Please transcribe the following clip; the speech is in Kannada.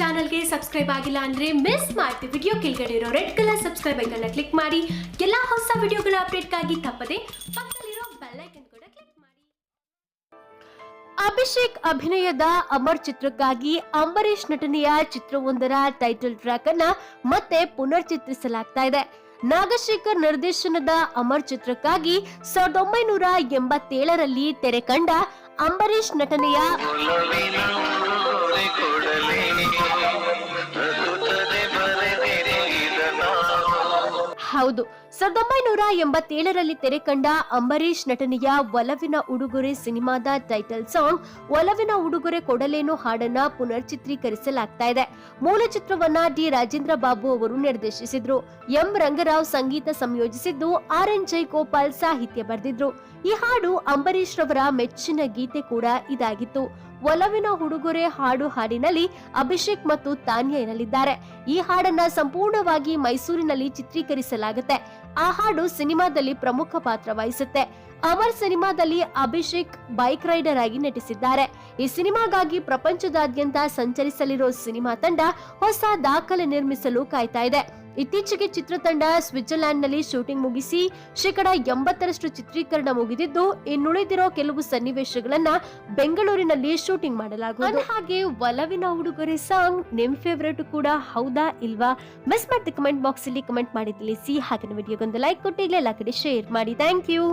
ಚಾನಲ್ಗೆ ಸಬ್ಸ್ಕ್ರೈಬ್ ಆಗಿಲ್ಲ ಅಂದ್ರೆ ಮಿಸ್ ಮಾಡ್ತೀವಿ ವಿಡಿಯೋ ಕೆಳಗಡೆ ಇರೋ ರೆಡ್ ಕಲರ್ ಸಬ್ಸ್ಕ್ರೈಬ್ ಐಕನ್ನ ಕ್ಲಿಕ್ ಮಾಡಿ. ಎಲ್ಲಾ ಹೊಸ ವಿಡಿಯೋಗಳ ಅಪ್ಡೇಟ್ಗಾಗಿ ತಪ್ಪದೆ ಪಕ್ಕದಲ್ಲಿರೋ ಬೆಲ್ ಐಕನ್ ಕೂಡ ಕ್ಲಿಕ್ ಮಾಡಿ. ಅಭಿಷೇಕ್ ಅಭಿನಯದ ಅಮರ್ ಚಿತ್ರಕ್ಕಾಗಿ ಅಂಬರೀಷ್ ನಟನೆಯ ಚಿತ್ರವೊಂದರ ಟೈಟಲ್ ಟ್ರ್ಯಾಕ್ ಅನ್ನ ಮತ್ತೆ ಪುನರ್ ಚಿತ್ರಿಸಲಾಗ್ತಾ ಇದೆ. ನಾಗಶೇಖರ್ ನಿರ್ದೇಶನದ ಅಮರ್ ಚಿತ್ರಕ್ಕಾಗಿ ಸಾವಿರದ ಒಂಬೈನೂರ ಎಂಬತ್ತೇಳರಲ್ಲಿ ತೆರೆ ಕಂಡ ಅಂಬರೀಷ್ ನಟನೆಯ ಹೌದು. ಸಾವಿರದ ಒಂಬೈನೂರ ಎಂಬತ್ತೇಳರಲ್ಲಿ ತೆರೆ ಕಂಡ ಅಂಬರೀಷ್ ನಟನೆಯ ಒಲವಿನ ಉಡುಗೊರೆ ಸಿನಿಮಾದ ಟೈಟಲ್ ಸಾಂಗ್ ಒಲವಿನ ಉಡುಗೊರೆ ಕೊಡಲೇನು ಹಾಡನ್ನ ಪುನರ್ ಚಿತ್ರೀಕರಿಸಲಾಗ್ತಾ ಇದೆ. ಮೂಲ ಚಿತ್ರವನ್ನ ಡಿ ರಾಜೇಂದ್ರ ಬಾಬು ಅವರು ನಿರ್ದೇಶಿಸಿದ್ರು. ಎಂ ರಂಗರಾವ್ ಸಂಗೀತ ಸಂಯೋಜಿಸಿದ್ದು ಆರ್ ಎನ್ ಜೈಗೋಪಾಲ್ ಸಾಹಿತ್ಯ ಬರೆದಿದ್ರು. ಈ ಹಾಡು ಅಂಬರೀಷ್ ರವರ ಮೆಚ್ಚಿನ ಗೀತೆ ಕೂಡ ಇದಾಗಿತ್ತು. ಒಲವಿನ ಉಡುಗೊರೆ ಹಾಡು ಹಾಡಿನಲ್ಲಿ ಅಭಿಷೇಕ್ ಮತ್ತು ತಾನ್ಯ ಇರಲಿದ್ದಾರೆ. ಈ ಹಾಡನ್ನ ಸಂಪೂರ್ಣವಾಗಿ ಮೈಸೂರಿನಲ್ಲಿ ಚಿತ್ರೀಕರಿಸಲಾಗುತ್ತೆ. ಆ ಹಾಡು ಸಿನಿಮಾದಲ್ಲಿ ಪ್ರಮುಖ ಪಾತ್ರ ವಹಿಸುತ್ತೆ. ಅಮರ್ ಸಿನಿಮಾದಲ್ಲಿ ಅಭಿಷೇಕ್ ಬೈಕ್ ರೈಡರ್ ಆಗಿ ನಟಿಸಿದ್ದಾರೆ. ಈ ಸಿನಿಮಾಗಾಗಿ ಪ್ರಪಂಚದಾದ್ಯಂತ ಸಂಚರಿಸಲಿರೋ ಸಿನಿಮಾ ತಂಡ ಹೊಸ ದಾಖಲೆ ನಿರ್ಮಿಸಲು ಕಾಯ್ತಾ ಇದೆ. ಇತ್ತೀಚೆಗೆ ಚಿತ್ರತಂಡ ಸ್ವಿಟ್ಜರ್ಲ್ಯಾಂಡ್ನಲ್ಲಿ ಶೂಟಿಂಗ್ ಮುಗಿಸಿ ಶೇಕಡ ಎಂಬತ್ತರಷ್ಟು ಚಿತ್ರೀಕರಣ ಮುಗಿದಿದ್ದು ಇನ್ನುಳಿದಿರೋ ಕೆಲವು ಸನ್ನಿವೇಶಗಳನ್ನ ಬೆಂಗಳೂರಿನಲ್ಲಿ ಶೂಟಿಂಗ್ ಮಾಡಲಾಗುವುದು. ಹಾಗೆ ಒಲವಿನ ಉಡುಗೊರೆ ಸಾಂಗ್ ನಿಮ್ ಫೇವರೇಟ್ ಕೂಡ ಹೌದಾ ಇಲ್ವಾ? ಮಿಸ್ ಮಾಡಿ ಕಮೆಂಟ್ ಬಾಕ್ಸ್ ಅಲ್ಲಿ ಕಮೆಂಟ್ ಮಾಡಿ ತಿಳಿಸಿ. ಹಾಗೆ ವಿಡಿಯೋಗೊಂದು ಲೈಕ್ ಕೊಟ್ಟು ಇಲ್ಲ ಎಲ್ಲ ಕಡೆ ಶೇರ್ ಮಾಡಿ. Thank you.